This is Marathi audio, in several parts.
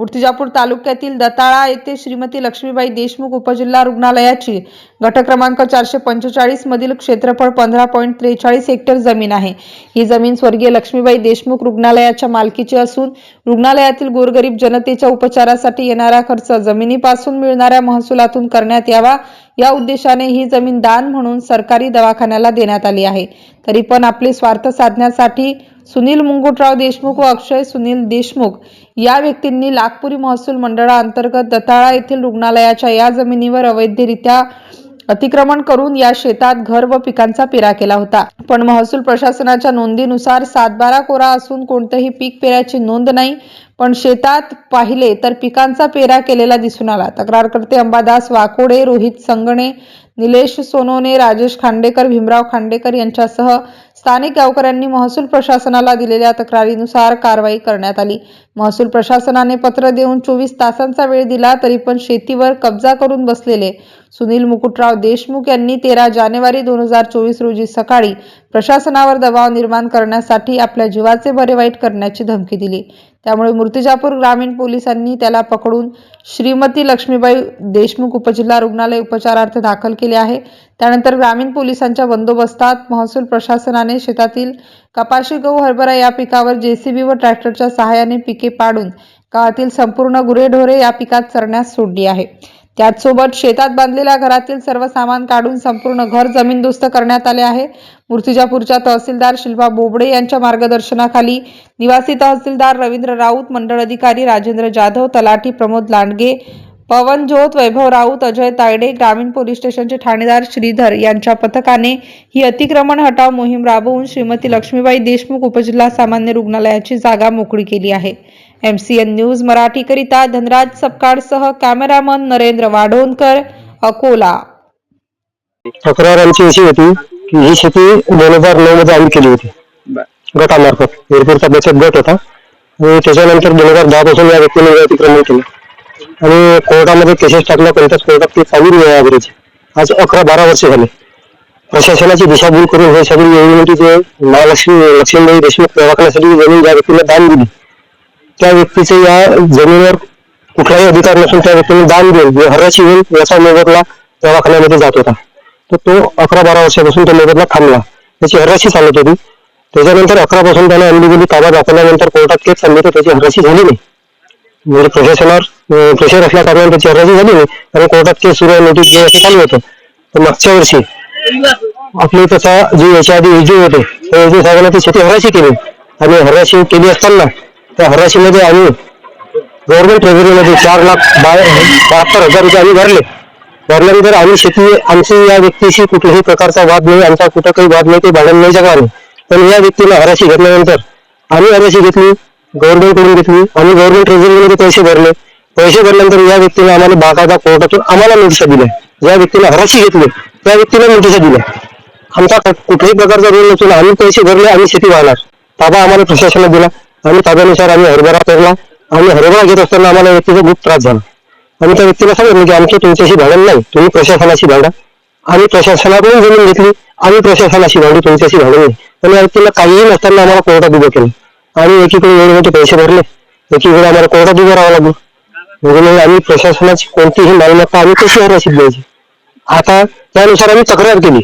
मूर्तिजापूर तालुक्यातील दताळा येथे श्रीमती लक्ष्मीबाई देशमुख उपजिल्हा रुग्णालयाची गट क्रमांक चारशे पंचेचाळीस मधील क्षेत्रफळ पंधरा पॉईंट त्रेचाळीस हेक्टर जमीन आहे. ही जमीन स्वर्गीय लक्ष्मीबाई देशमुख रुग्णालयाच्या मालकीची असून रुग्णालयातील गोरगरीब जनतेच्या उपचारासाठी येणारा खर्च जमिनीपासून मिळणाऱ्या महसुलातून करण्यात यावा. या उद्देशाने ही जमीन दान म्हणून सरकारी दवाखान्याला देण्यात आली आहे. तरी पण आपले स्वार्थ साधण्यासाठी सुनील मुंगुटराव देशमुख व अक्षय सुनील देशमुख या व्यक्तींनी नागपुरी महसूल मंडळाअंतर्गत दताळा येथील रुग्णालयाच्या या जमिनीवर अवैधरित्या अतिक्रमण करून या शेतात घर व पिकांचा पेरा केला होता. पण महसूल प्रशासनाच्या नोंदीनुसार सातबारा कोरा असून कोणतंही पीक पेराची नोंद नाही. पण शेतात पाहिले तर पिकांचा पेरा केलेला दिसून आला. तक्रारकर्ते अंबादास वाकोडे रोहित संगणे निलेश सोनोने राजेश खांडेकर भीमराव खांडेकर यांच्यासह स्थानिक गावकऱ्यांनी महसूल प्रशासनाला दिलेल्या तक्रारीनुसार कारवाई करण्यात आली. महसूल प्रशासनाने पत्र देऊन चोवीस तासांचा वेळ दिला तरी पण शेतीवर कब्जा करून बसलेले सुनील मुकुटराव देशमुख यांनी तेरा जानेवारी दोन हजार चोवीस रोजी सकाळी प्रशासनावर दबाव निर्माण करण्यासाठी आपल्या जीवाचे बरे वाईट करण्याची धमकी दिली. त्यामुळे मूर्तिजापूर ग्रामीण पोलिसांनी त्याला पकडून श्रीमती लक्ष्मीबाई देशमुख उपजिल्हा रुग्णालय उपचारार्थ दाखल केले आहे. त्यानंतर ग्रामीण पोलिसांच्या बंदोबस्तात महसूल प्रशासनाने शेतातील कपाशी गहू हरभरा या पिकावर जेसीबी व ट्रॅक्टरच्या सहाय्याने पिके पाडून गावातील संपूर्ण गुरेढोरे या पिकात चरण्यास सोडली आहे. त्याचसोबत शेतात बांधलेल्या घरातील सर्व सामान काढून संपूर्ण घर जमीनदोस्त करण्यात आले आहे. मूर्तिजापूरच्या तहसीलदार शिल्पा बोबडे यांच्या मार्गदर्शनाखाली निवासी तहसीलदार रवींद्र राऊत मंडळ अधिकारी राजेंद्र जाधव तलाठी प्रमोद लांडगे पवन जोत वैभव राऊत अजय तायडे ग्रामीण पोलीस स्टेशनचे ठाणेदार श्रीधर यांच्या पथकाने ही अतिक्रमण हटाव मोहीम राबवून श्रीमती लक्ष्मीबाई देशमुख उपजिल्हा सामान्य रुग्णालयाची जागा मोकळी केली आहे. एमसीएन न्यूज मराठीकरिता धनराज सपकाळसह कॅमेरामन नरेंद्र वाढोणकर अकोला. तक्रार आमची अशी होती की ही शेती दोन हजार नऊ मध्ये आम्ही केली होती. गटामार्फत. विरपूरचा बचत गट होता. आणि त्याच्यानंतर दोन हजार दहा पासून या व्यक्तीने अतिक्रमण केलं. आणि कोर्टामध्ये केसेस टाकल्या कोणत्याच कोर्टात ते चालू नाही ॲव्हरेज आज अकरा बारा वर्ष झाले. प्रशासनाची दिशाभूल करून हे सगळी एवढी जे महालक्ष्मी लक्ष्मीबाई देशमुख दवाखान्यासाठी जमीन ज्या व्यक्तीला दान दिली त्या व्यक्तीचे या जमिनीवर कुठलाही अधिकार नसून त्या व्यक्तीने दान देऊन हराशी होईल याचा मोबदला दवाखान्यामध्ये जात होता. तर तो अकरा बारा वर्षापासून तो मोबदला थांबला. त्याची हराशी चालत होती. त्याच्यानंतर अकरापासून त्याला त्याने अनलिगली ताबा दाखवल्यानंतर कोर्टात केस चालली तर त्याची हराशी झाली नाही. म्हणजे प्रशासनावर प्रेशर असल्या कारणाने त्याची हराशी झाली आणि कोर्टात केस सुरू आहे नोटीस असं चालू होतं तर मागच्या वर्षी आपली त्याचा जी याच्या आधी एजी होते त्या एजी साहेबांना ती शेती हराशी केली आणि हराशी केली असताना त्या हराशीमध्ये आम्ही गव्हर्नमेंट ट्रेझरीमध्ये चार लाख बहात्तर हज़ार रुपये आम्ही भरले। भरल्यानंतर आम्ही शेती आमची या व्यक्तीशी कुठल्याही प्रकारचा वाद नाही आमचा कुठं काही वाद नाही ते नाही पण या व्यक्तीला हराशी घेतल्यानंतर आम्ही हराशी घेतली गव्हर्नमेंटकडून घेतली. आम्ही गव्हर्नमेंट ट्रेझरीमध्ये पैसे भरले. पैसे भरल्यानंतर या व्यक्तीने आम्हाला बाकायदा कोर्टातून आम्हाला नोटिसा दिल्या ज्या व्यक्तीने हराशी घेतली त्या व्यक्तीला नोटिसा दिल्या आमचा कुठल्याही प्रकारचा रोल नसून आम्ही पैसे भरले आम्ही शेती वाहणार ताबा आम्हाला प्रशासनाने दिला. आणि ताब्यानुसार आम्ही हरभरा पेरला. आम्ही हरभरा घेत असताना आम्हाला व्यक्तीचा खूप त्रास झाला. आम्ही त्या व्यक्तीला सांगितलं की आमचं तुमच्याशी भांडण नाही. तुम्ही प्रशासनाशी भांडा. आम्ही प्रशासनाकडून जमीन घेतली. आम्ही प्रशासनाशी भांडू. तुमच्याशी भांडण नाही पण या व्यक्तीला काहीही नसताना आम्हाला कोर्टात उभं केलं. आम्ही एकीकडे एवढे मोठे पैसे भरले एकीकडे आम्हाला कोर्टात उभं राहावं लागलं. म्हणून आम्ही प्रशासनाची कोणतीही मालमत्ता आम्ही कशी हराशीत द्यायची? आता त्यानुसार आम्ही तक्रार केली.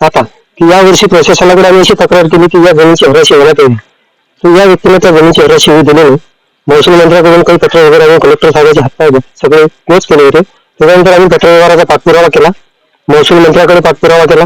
आता की या वर्षी प्रशासनाकडे आम्ही अशी तक्रार केली की या जमिनीची हराशी होण्यात येईल. या व्यक्तीने त्या जमिनीची चेहरा होऊ दिले नाही. महसूल मंत्र्याकडून काही पत्र वगैरे आम्ही कलेक्टर साहेबांचे हातपाय सगळे पोच केले होते. त्याच्यानंतर आम्ही पत्र व्यवहाराचा पाठपुरावा केला. महसूल मंत्र्याकडे पाठपुरावा केला.